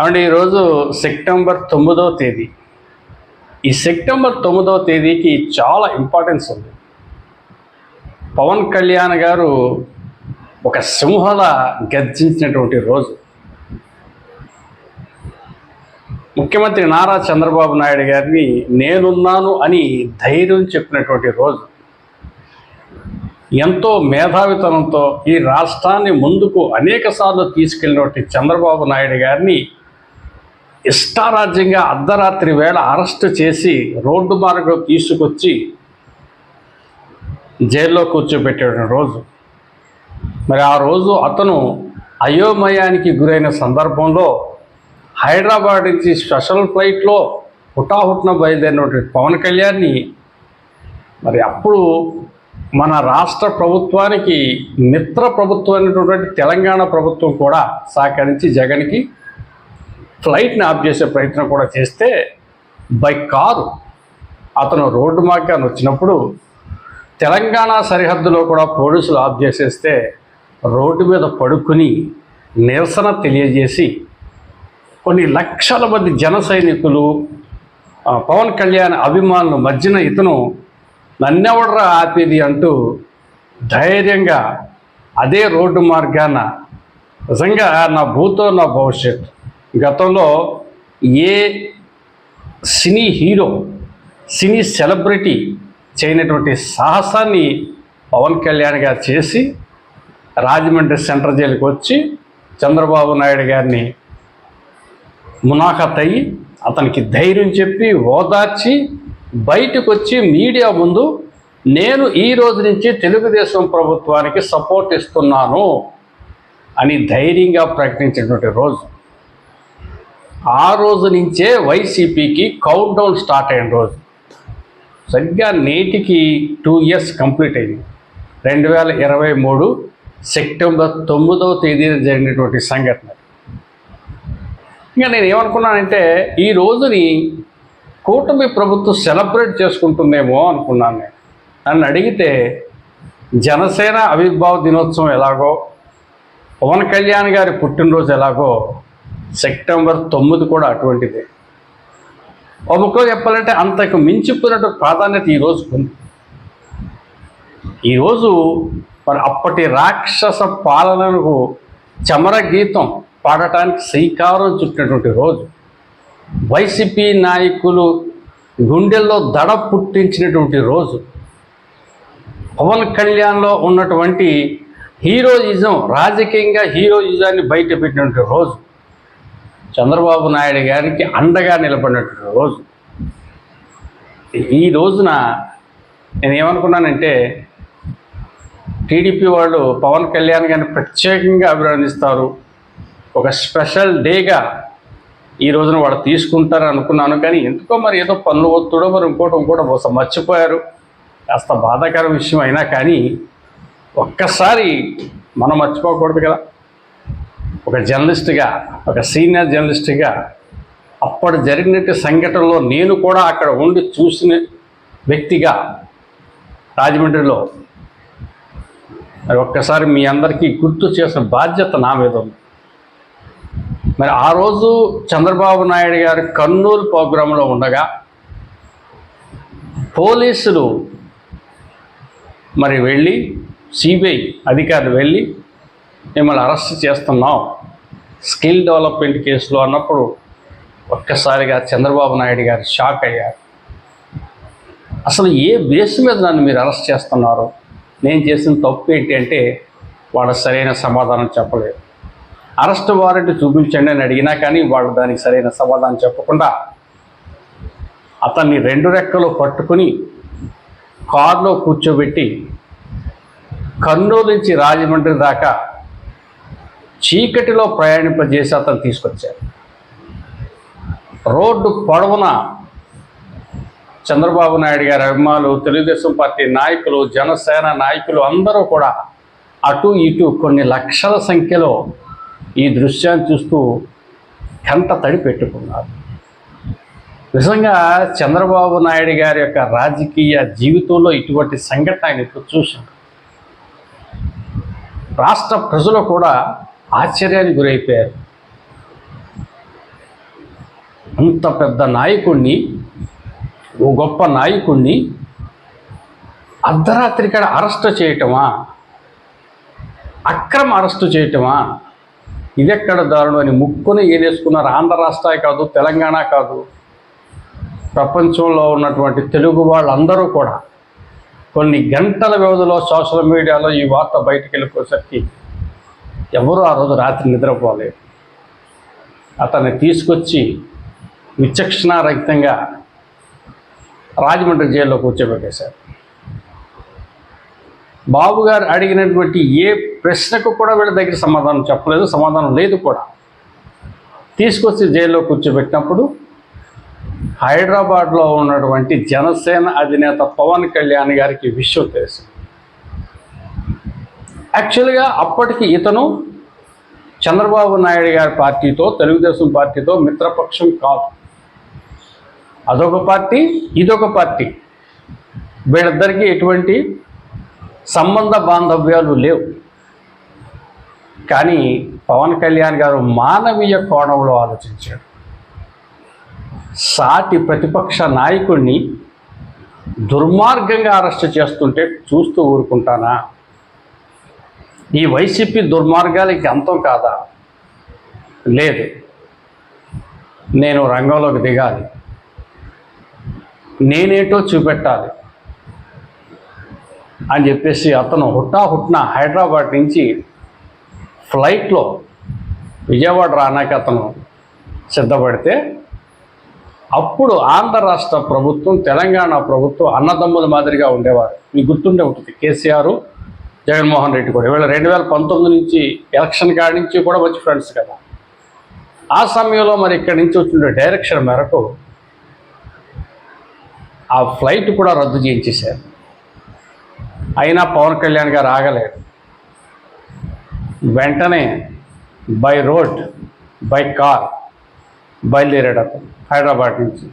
అవండి ఈరోజు సెప్టెంబర్ తొమ్మిదవ తేదీ. ఈ సెప్టెంబర్ తొమ్మిదవ తేదీకి చాలా ఇంపార్టెన్స్ ఉంది. పవన్ కళ్యాణ్ గారు ఒక సింహల గర్జించినటువంటి రోజు. ముఖ్యమంత్రి నారా చంద్రబాబు నాయుడు గారిని నేనున్నాను అని ధైర్యం చెప్పినటువంటి రోజు. ఎంతో మేధావితనంతో ఈ రాష్ట్రాన్ని ముందుకు అనేక సార్లు తీసుకెళ్ళినటువంటి చంద్రబాబు నాయుడు గారిని ఇష్టారాజ్యంగా అర్ధరాత్రి వేళ అరెస్టు చేసి రోడ్డు మార్గం తీసుకొచ్చి జైల్లో కూర్చోబెట్టాడు రోజు. మరి ఆ రోజు అతను అయోమయానికి గురైన సందర్భంలో హైదరాబాద్ నుంచి స్పెషల్ ఫ్లైట్లో హుటాహుట్న బయలుదేరినటువంటి పవన్ కళ్యాణ్ని మరి అప్పుడు మన రాష్ట్ర ప్రభుత్వానికి మిత్ర ప్రభుత్వం అయినటువంటి తెలంగాణ ప్రభుత్వం కూడా సహకరించి జగన్కి ఫ్లైట్ని ఆఫ్ చేసే ప్రయత్నం కూడా చేస్తే బై కారు అతను రోడ్డు మార్గాన్ని వచ్చినప్పుడు తెలంగాణ సరిహద్దులో కూడా పోలీసులు ఆఫ్ చేసేస్తే రోడ్డు మీద పడుకుని నిరసన తెలియజేసి కొన్ని లక్షల మంది జన సైనికులు పవన్ కళ్యాణ్ అభిమానుల మధ్యన ఇతను నన్నెవడరా ఆపేది అంటూ ధైర్యంగా అదే రోడ్డు మార్గాన నిజంగా నా భూతో నా భవిష్యత్తు. గతంలో ఏ సినీ హీరో సినీ సెలబ్రిటీ చేయనటువంటి సాహసాన్ని పవన్ కళ్యాణ్ గారు చేసి రాజమండ్రి సెంట్రల్ జైలుకి వచ్చి చంద్రబాబు నాయుడు గారిని మునాఖత్ అయ్యి అతనికి ధైర్యం చెప్పి ఓదార్చి బయటకు వచ్చి మీడియా ముందు నేను ఈ రోజు నుంచి తెలుగుదేశం ప్రభుత్వానికి సపోర్ట్ ఇస్తున్నాను అని ధైర్యంగా ప్రకటించినటువంటి రోజు. ఆ రోజు నుంచే వైసీపీకి కౌంట్ డౌన్ స్టార్ట్ అయిన రోజు. సరిగ్గా నేటికి టూ ఇయర్స్ కంప్లీట్ అయింది. రెండు వేల ఇరవై మూడు సెప్టెంబర్ తొమ్మిదవ తేదీన జరిగినటువంటి సంఘటన. ఇంకా నేను ఏమనుకున్నానంటే ఈ రోజుని కూటమి ప్రభుత్వం సెలబ్రేట్ చేసుకుంటుందేమో అనుకున్నాను నేను. నన్ను అడిగితే జనసేన ఆవిర్భావ దినోత్సవం ఎలాగో పవన్ కళ్యాణ్ గారి పుట్టినరోజు ఎలాగో సెప్టెంబర్ తొమ్మిది కూడా అటువంటిదే. ఒక ముక్కలో చెప్పాలంటే అంతకు మించిపోయినట్టు ప్రాధాన్యత ఈ ఉంది. ఈరోజు మరి అప్పటి రాక్షస పాలనకు చమర గీతం పాడటానికి శ్రీకారం చుట్టినటువంటి రోజు వైసీపీ నాయకులు గుండెల్లో దడ పుట్టించినటువంటి రోజు పవన్ కళ్యాణ్లో ఉన్నటువంటి హీరోయిజం రాజకీయంగా హీరోయిజాన్ని బయటపెట్టినటువంటి రోజు. చంద్రబాబు నాయుడు గారికి అండగా నిలబడినటువంటి రోజు. ఈ రోజున నేను ఏమనుకున్నానంటే టీడీపీ వాళ్ళు పవన్ కళ్యాణ్ గారిని ప్రత్యేకంగా అభినందిస్తారు. ఒక స్పెషల్ డేగా ఈ రోజున వాళ్ళు తీసుకుంటారు అనుకున్నాను. కానీ ఎందుకో మరి ఏదో పనులు ఒత్తుడో మరి ఇంకోటి ఇంకోటి బహుశా మర్చిపోయారు. కాస్త బాధాకర విషయం అయినా కానీ ఒక్కసారి మనం మర్చిపోకూడదు కదా. ఒక జర్నలిస్ట్గా ఒక సీనియర్ జర్నలిస్ట్గా అప్పుడు జరిగినట్టు సంఘటనలో నేను కూడా అక్కడ ఉండి చూసిన వ్యక్తిగా రాజమండ్రిలో మరి ఒక్కసారి మీ అందరికీ గుర్తు చేసిన బాధ్యత నా మీద ఉంది. మరి ఆ రోజు చంద్రబాబు నాయుడు గారు కర్నూలు ప్రోగ్రాంలో ఉండగా పోలీసులు మరి వెళ్ళి సిబిఐ అధికారులు వెళ్ళి మిమ్మల్ని అరెస్ట్ చేస్తున్నాం. స్కిల్ డెవలప్మెంట్ కేసులో అన్నప్పుడు ఒక్కసారిగా చంద్రబాబు నాయుడు గారు షాక్ అయ్యారు. అసలు ఏ బేస్ మీద నన్ను మీరు అరెస్ట్ చేస్తున్నారు? నేను చేసిన తప్పు ఏంటి అంటే వాడు సరైన సమాధానం చెప్పలేదు. అరెస్ట్ వారెంట్ చూపించండి అని అడిగినా కానీ వాళ్ళు దానికి సరైన సమాధానం చెప్పకుండా అతన్ని రెండు రెక్కలు పట్టుకుని కారులో కూర్చోబెట్టి కర్నూలు నుంచి రాజమండ్రి దాకా చీకటిలో ప్రయాణింపజేసి అతను తీసుకొచ్చారు. రోడ్డు పొడవున చంద్రబాబు నాయుడు గారి అభిమానులు తెలుగుదేశం పార్టీ నాయకులు జనసేన నాయకులు అందరూ కూడా అటు ఇటు కొన్ని లక్షల సంఖ్యలో ఈ దృశ్యాన్ని చూస్తూ కంట తడి పెట్టుకున్నారు. నిజంగా చంద్రబాబు నాయుడు గారి యొక్క రాజకీయ జీవితంలో ఇటువంటి సంఘటన ఆయన ఇప్పుడు చూశారు రాష్ట్ర ప్రజలు కూడా ఆశ్చర్యానికి గురైపోయారు. అంత పెద్ద నాయకుణ్ణి ఓ గొప్ప నాయకుణ్ణి అర్ధరాత్రి కాడ అరెస్ట్ చేయటమా? అక్రమ అరెస్టు చేయటమా? ఇదెక్కడ దారుణం అని ముక్కుని ఏలేసుకున్నారు. ఆంధ్ర రాష్ట్ర కాదు తెలంగాణ కాదు. ప్రపంచంలో ఉన్నటువంటి తెలుగు వాళ్ళందరూ కూడా కొన్ని గంటల వ్యవధిలో సోషల్ మీడియాలో ఈ వార్త బయటికి వెళ్ళిపోయేసరికి ఎవరు ఆ రోజు రాత్రి నిద్రపోలేదు. అతన్ని తీసుకొచ్చి విచక్షణారహితంగా రాజమండ్రి జైల్లో కూర్చోబెట్టేశారు. బాబు గారు అడిగినటువంటి ఏ ప్రశ్నకు కూడా వీళ్ళ దగ్గర సమాధానం చెప్పలేదు సమాధానం లేదు కూడా. తీసుకొచ్చి జైల్లో కూర్చోబెట్టినప్పుడు హైదరాబాద్లో ఉన్నటువంటి జనసేన అధినేత పవన్ కళ్యాణ్ గారికి విషయం తెలిసింది యాక్చువల్గా అప్పటికి ఇతను చంద్రబాబు నాయుడు గారి పార్టీతో తెలుగుదేశం పార్టీతో మిత్రపక్షం కాదు. అదొక పార్టీ ఇదొక పార్టీ. వీళ్ళిద్దరికీ ఎటువంటి సంబంధ బాంధవ్యాలు లేవు. కానీ పవన్ కళ్యాణ్ గారు మానవీయ కోణంలో ఆలోచించాడు. సాటి ప్రతిపక్ష నాయకుడిని దుర్మార్గంగా అరెస్ట్ చేస్తుంటే చూస్తూ ఊరుకుంటానా? ఈ వైసీపీ దుర్మార్గాలకి అంతం కాదా? లేదు. నేను రంగంలోకి దిగాలి. నేనేటో చూపెట్టాలి. అని చెప్పేసి అతను హుట్టా హుట్నా హైదరాబాద్ నుంచి ఫ్లైట్లో విజయవాడ రానాక అతను సిద్ధపడితే అప్పుడు ఆంధ్ర రాష్ట్ర ప్రభుత్వం తెలంగాణ ప్రభుత్వం అన్నదమ్ముల మాదిరిగా ఉండేవారు. మీకు గుర్తుండే ఉంటుంది. కేసీఆర్ జగన్మోహన్ రెడ్డి కూడా. వీళ్ళ రెండు వేల పంతొమ్మిది నుంచి ఎలక్షన్ కాడి నుంచి కూడా మంచి ఫ్రెండ్స్ కదా. ఆ సమయంలో మరి ఇక్కడి నుంచి వచ్చిన డైరెక్షన్ మేరకు ఆ ఫ్లైట్ కూడా రద్దు చేయించేశారు. అయినా పవన్ కళ్యాణ్ గారు ఆగలేడు వెంటనే బై రోడ్ బై కార్ బయలుదేరాడు అతను హైదరాబాద్ నుంచి.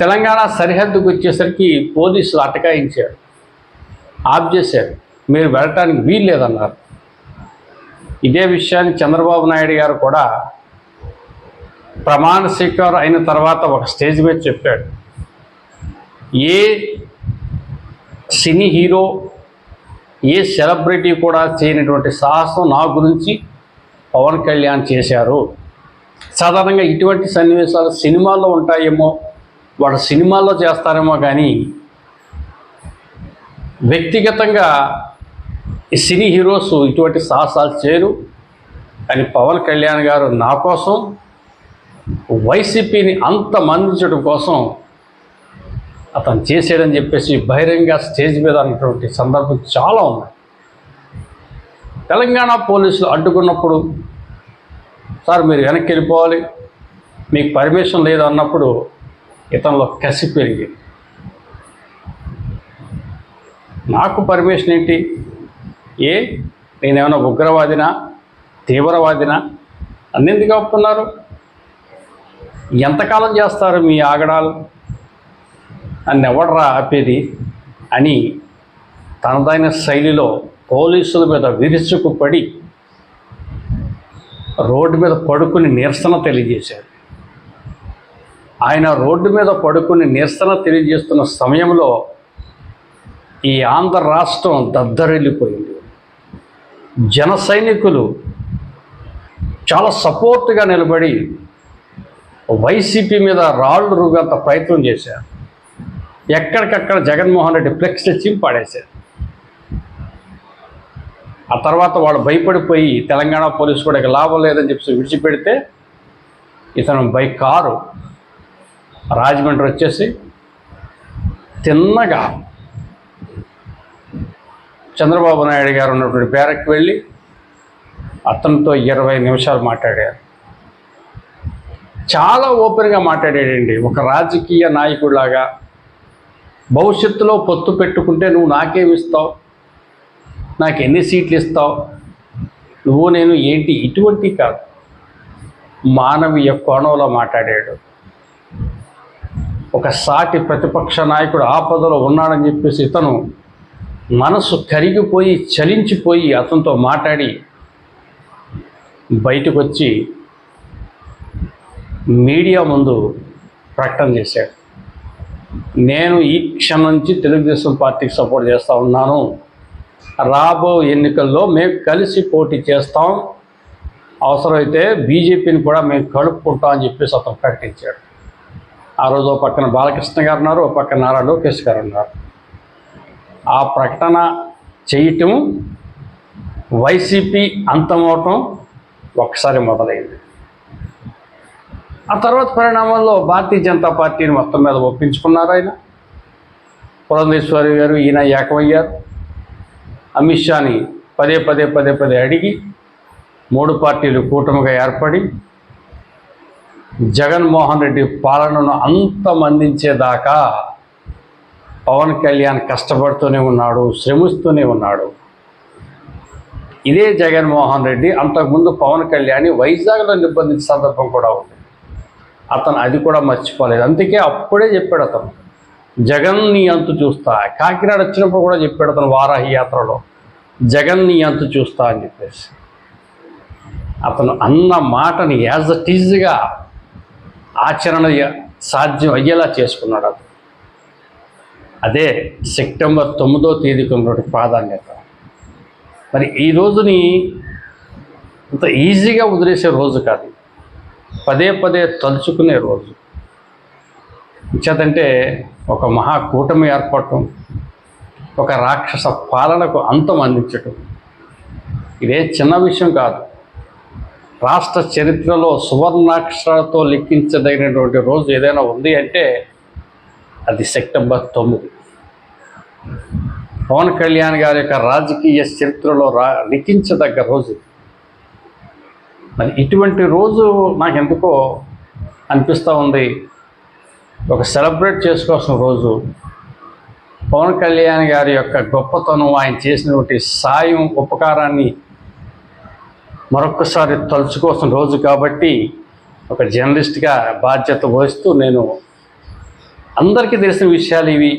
తెలంగాణ సరిహద్దుకు వచ్చేసరికి పోలీసులు అటకాయించారు. ఆఫ్ చేశారు. మీరు వెళ్ళటానికి వీలు లేదన్నారు. ఇదే విషయాన్ని చంద్రబాబు నాయుడు గారు కూడా ప్రమాణ స్వీకారం అయిన తర్వాత ఒక స్టేజ్ మీద చెప్పాడు. ఏ సినీ హీరో ఏ సెలబ్రిటీ కూడా చేయనటువంటి సాహసం నా గురించి పవన్ కళ్యాణ్ చేశారు. సాధారణంగా ఇటువంటి సన్నివేశాలు సినిమాల్లో ఉంటాయేమో వాడు సినిమాల్లో చేస్తారేమో కానీ వ్యక్తిగతంగా ఈ సినీ హీరోస్ ఇటువంటి సాహసాలు చేయరు. అని పవన్ కళ్యాణ్ గారు నా కోసం వైసీపీని అంత మందించడం కోసం అతను చేసేయడని చెప్పేసి బహిరంగ స్టేజ్ మీద అన్నటువంటి సందర్భం చాలా ఉన్నాయి. తెలంగాణ పోలీసులు అడ్డుకున్నప్పుడు సార్ మీరు వెనక్కి వెళ్ళిపోవాలి. మీకు పర్మిషన్ లేదు అన్నప్పుడు ఇతనిలో కసి పెరిగింది. నాకు పర్మిషన్ ఏంటి? ఏ? నేనేమైనా ఉగ్రవాదినా? తీవ్రవాదినా? అన్నెందుకు ఒప్పుకున్నారు ఎంతకాలం చేస్తారు మీ ఆగడాలు? నన్ను ఎవడరా ఆపేది? అని తనదైన శైలిలో పోలీసుల మీద విరుచుకుపడి రోడ్డు మీద పడుకుని నిరసన తెలియజేశారు. ఆయన రోడ్డు మీద పడుకుని నిరసన తెలియజేస్తున్న సమయంలో ఈ ఆంధ్ర రాష్ట్రం దద్దరిల్లిపోయింది. జన సైనికులు చాలా సపోర్ట్గా నిలబడి వైసీపీ మీద రాళ్ళు రుగంత ప్రయత్నం చేశారు. ఎక్కడికక్కడ జగన్మోహన్ రెడ్డి ఫ్లెక్స్ తెచ్చి పాడేశారు. ఆ తర్వాత వాళ్ళు భయపడిపోయి తెలంగాణ పోలీసు కూడా ఇక లాభం లేదని చెప్పి విడిచిపెడితే ఇతను బై కారు రాజమండ్రి వచ్చేసి తిన్నగా చంద్రబాబు నాయుడు గారు ఉన్నటువంటి బ్యారక్కి వెళ్ళి అతనితో ఇరవై నిమిషాలు మాట్లాడారు. చాలా ఓపెన్గా మాట్లాడాడండి. ఒక రాజకీయ నాయకుడిలాగా భవిష్యత్తులో పొత్తు పెట్టుకుంటే నువ్వు నాకేమి ఇస్తావు? నాకు ఎన్ని సీట్లు ఇస్తావు? నువ్వు నేను ఏంటి? ఇటువంటి కాదు. మానవీయ కోణంలో మాట్లాడాడు. ఒక సాటి ప్రతిపక్ష నాయకుడు ఆపదలో ఉన్నాడని చెప్పేసి ఇతను మనసు కరిగిపోయి చలించిపోయి అతనితో మాట్లాడి బయటకు వచ్చి మీడియా ముందు ప్రకటన చేశాడు. నేను ఈ క్షణం నుంచి తెలుగుదేశం పార్టీకి సపోర్ట్ చేస్తూ ఉన్నాను. రాబో ఎన్నికల్లో మేము కలిసి పోటీ చేస్తాం. అవసరమైతే బీజేపీని కూడా మేము కలుపుకుంటాం అని చెప్పేసి అతను ప్రకటించాడు. ఆ రోజు ఓ పక్కన బాలకృష్ణ గారు ఉన్నారు ఓ పక్కన నారా లోకేష్ గారు ఉన్నారు. ఆ ప్రకటన చేయటం వైసీపీ అంతమవటం ఒకసారి మొదలైంది. ఆ తర్వాత పరిణామంలో భారతీయ జనతా పార్టీని మొత్తం మీద ఒప్పించుకున్నారు ఆయన. పురంధేశ్వరి గారు ఈయన ఏకమయ్యారు. అమిత్ షాని పదే పదే పదే పదే అడిగి మూడు పార్టీలు కూటమిగా ఏర్పడి జగన్మోహన్ రెడ్డి పాలనను అంతమందించేదాకా పవన్ కళ్యాణ్ కష్టపడుతూనే ఉన్నాడు శ్రమిస్తూనే ఉన్నాడు. ఇదే జగన్మోహన్ రెడ్డి అంతకుముందు పవన్ కళ్యాణ్ వైజాగ్లో నిర్బంధించిన సందర్భం కూడా ఉంది. అతను అది కూడా మర్చిపోలేదు. అందుకే అప్పుడే చెప్పాడు అతను జగన్ నీ అంతు చూస్తా. కాకినాడ వచ్చినప్పుడు కూడా చెప్పాడు అతను వారాహి యాత్రలో జగన్ నీ అంతు చూస్తా అని చెప్పేసి. అతను అన్న మాటని యాజ్ అట్ టీజ్గా ఆచరణ సాధ్యం అయ్యేలా చేసుకున్నాడు అతను. అదే సెప్టెంబర్ తొమ్మిదో తేదీకి ఉన్నటువంటి ప్రాధాన్యత. మరి ఈ రోజుని అంత ఈజీగా వదిలేసే రోజు కాదు. పదే పదే తలుచుకునే రోజు. ఇచ్చేదంటే ఒక మహాకూటమి ఏర్పడటం ఒక రాక్షస పాలనకు అంతం అందించటం. ఇదే చిన్న విషయం కాదు. రాష్ట్ర చరిత్రలో సువర్ణాక్షరాలతో లిఖించదగినటువంటి రోజు ఏదైనా ఉంది అంటే అది సెప్టెంబర్ తొమ్మిది. పవన్ కళ్యాణ్ గారి యొక్క రాజకీయ చరిత్రలో రా లిఖించదగ్గ రోజు. మరి ఇటువంటి రోజు నాకు ఎందుకో అనిపిస్తూ ఉంది. ఒక సెలబ్రేట్ చేసుకోవాల్సిన రోజు. పవన్ కళ్యాణ్ గారి యొక్క గొప్పతనం ఆయన చేసినటువంటి సాయం ఉపకారాన్ని మరొకసారి తలుచుకోవాల్సిన రోజు కాబట్టి ఒక జర్నలిస్ట్గా బాధ్యత వహిస్తూ నేను అందరికీ తెలిసిన విషయాలు ఇవి.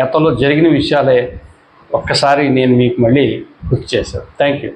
గతంలో జరిగిన విషయాలే ఒక్కసారి నేను మీకు మళ్ళీ గుర్తు చేశాను. Thank you